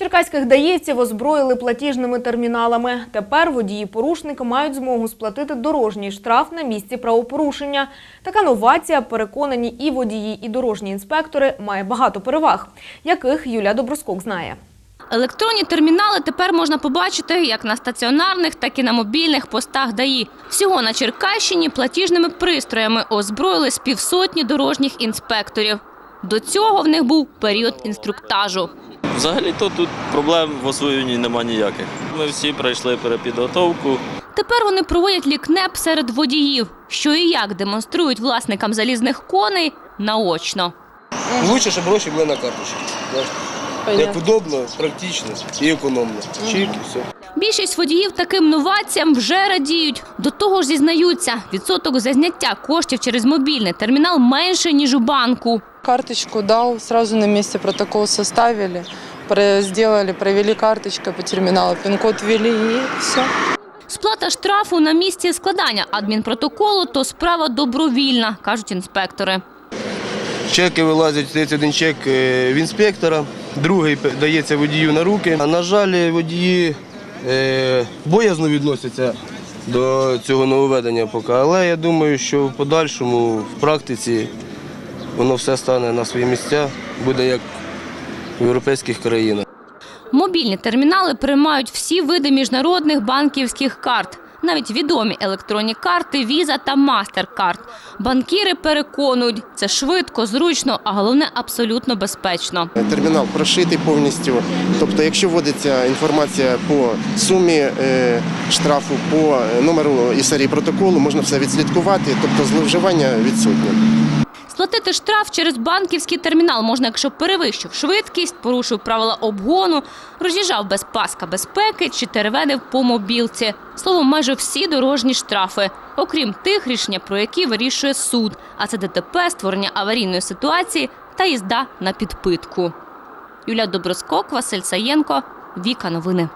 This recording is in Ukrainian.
Черкаських даївців озброїли платіжними терміналами. Тепер водії-порушники мають змогу сплатити дорожній штраф на місці правопорушення. Така новація, переконані і водії, і дорожні інспектори, має багато переваг, яких Юля Доброскок знає. Електронні термінали тепер можна побачити як на стаціонарних, так і на мобільних постах ДАІ. Всього на Черкащині платіжними пристроями озброїли з півсотні дорожніх інспекторів. До цього в них був період інструктажу. Взагалі-то тут проблем в освоєнні нема ніяких. Ми всі пройшли перепідготовку. Тепер вони проводять лікнеп серед водіїв, що і як демонструють власникам залізних коней наочно. Лучше, щоб гроші були на карточці. Як удобно, практично і економно. Чик і все. Більшість водіїв таким новаціям вже радіють. До того ж зізнаються, відсоток за зняття коштів через мобільний термінал менше, ніж у банку. Карточку дал, сразу на месте протокол составили, сделали, провели карточкой по терминалу, пин-код ввели и все. Сплата штрафу на місці складання адмінпротоколу то справа добровільна, кажуть інспектори. Чеки вилазять, здається один чек е, в інспектора, другий дається водію на руки. А на жаль, водії е, боязно відносяться до цього нововведення поки. Але я думаю, що в подальшому, в практиці, воно все стане на свої місця, буде як в європейських країнах. Мобільні термінали приймають всі види міжнародних банківських карт, навіть відомі електронні карти Visa та MasterCard. Банкіри переконують, це швидко, зручно, а головне абсолютно безпечно. Термінал прошитий повністю. Тобто, якщо вводиться інформація по сумі е, штрафу, по е, номеру і серії протоколу, можна все відслідкувати, тобто зловживання відсутнє. Сплатити штраф через банківський термінал можна, якщо перевищив швидкість, порушив правила обгону, роз'їжджав без паска безпеки чи теревенив по мобілці. Словом, майже всі дорожні штрафи, окрім тих рішення, про які вирішує суд. А це ДТП, створення аварійної ситуації та їзда на підпитку. Юля Доброскок, Василь Саєнко, Віка Новини.